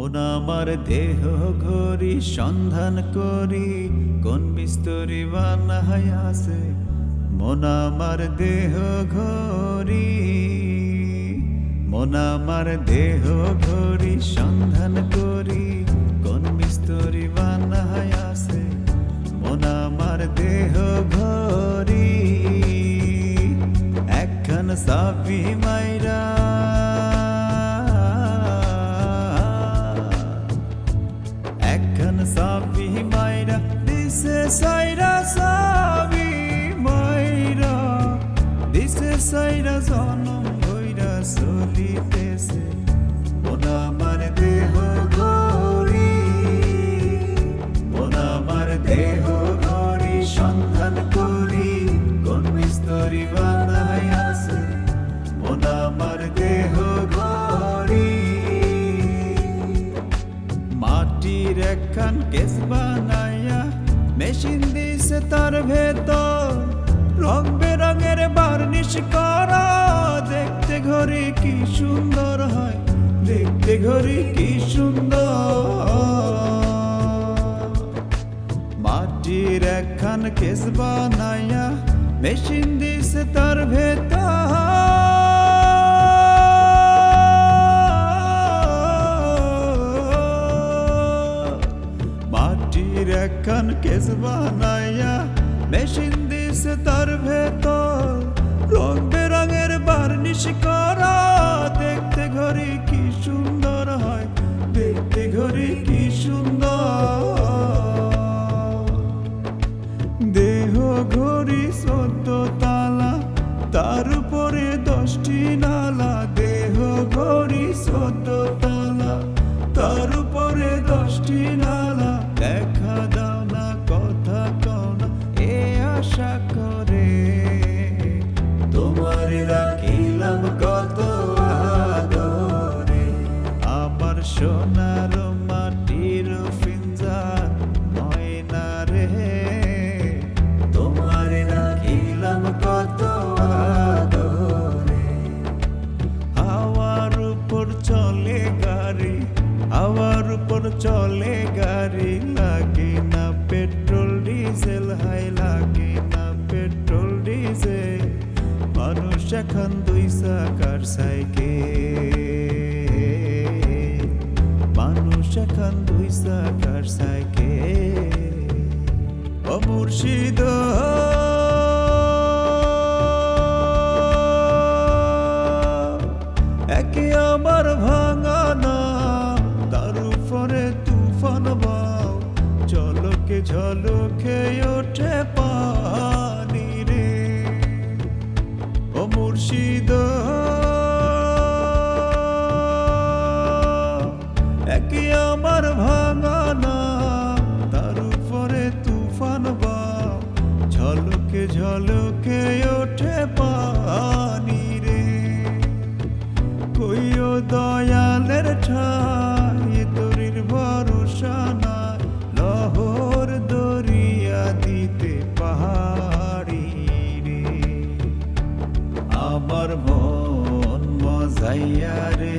মন আমার দেহ ঘড়ি, সন্ধান করি, কোন বিস্তরি বানাই আছে? মন আমার দেহ ঘড়ি, মন আমার দেহ ঘড়ি, সন্ধান করি, কোন বিস্তরি বানাই আছে? মন আমার দেহ ঘড়ি, একখান সাফি মাইরা দিছে সাইরা সাবি মাইরা দিছে সাইরা জনম হইরা চলিতেছে মন আমার দেহ ঘড়ি মন আমার দেহ ঘড়ি সন্ধান করি কোন মিস্তরি বানাই আছে মন আমার দেহ ঘড়ি মাটির একখান কেস বানাইয়া মেশিন দিছে তার ভেতর, রং বেরঙের বার্নিশ করা। দেখতে ঘরে কি সুন্দর হয়, দেখতে ঘরে কি সুন্দর। মাটির একখান কেস বানাইয়া মেশিন দিছে তার ভেতর। একখান কেস বানাইয়া মেশিন দিছে তার ভেতর রং বেরঙের বার্নিশ করা দেখতে ঘরে কি সুন্দর হয় দেখতে ঘরে কি সুন্দর দেহ ঘড়ি সদ্য তালা তার উপরে দশটি নালা দেহ ঘড়ি সদ্য আশা করে। তোমার রাখিলাম কত আদরে। আমার সোনার মাটির ফিঞ্জার ময়না রে। তোমার রাখিলাম কত আদরে। হাওয়ার উপর চলে গাড়ি, হাওয়ার উপর চলে এখন দুই চাকার সাইকেল। মানুষ এখন দুই চাকার সাইকেল। ও একে আমার ভাঙানা তার উপরে তুফান বাও। ঝলকে ঝলকে ওঠে পানি একে আমার ভাঙানা তার উপরে তুফান বাও ঝলকে ঝলকে ওঠে পানি রে। কইও দয়ালের ঠাই তরির ভরসা নাই, লহর দরিয়া দিতে পাহাড়ি রে। আমার মন মজাইয়া রে।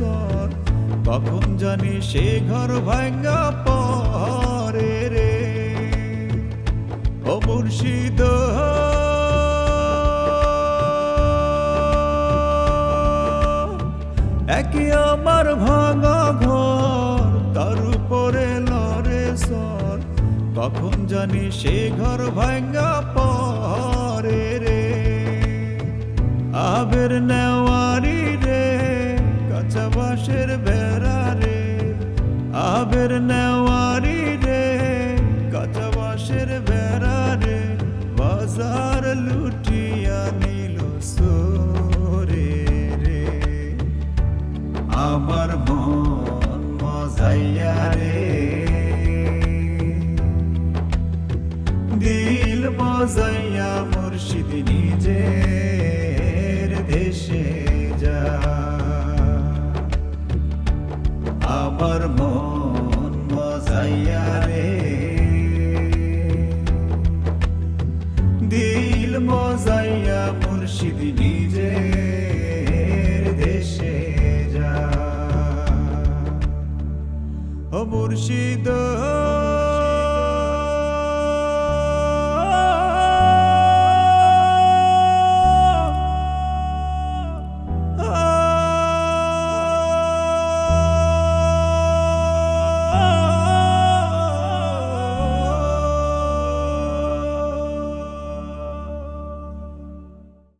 সর কখন জানি সে ঘর ভাঙ্গা পরে রে। ও মুর্শিদ একে আমার ভাঙা ঘর, তার উপরে লড়ে সর কখন জানি সে ঘর ভাঙ্গা পরে রে। আবের নেওয়ারি আবের নেওয়ারি রে, কাঁচা বেড়া বাজার লুটিয়া নিল সোরে রে। আমার মন মজাইয়া রে। দিল মজাইয়া মুর্শিদ নিজের মজাইয়া মুর্শিদ নিজে দেশে যা। ও মুর্শিদ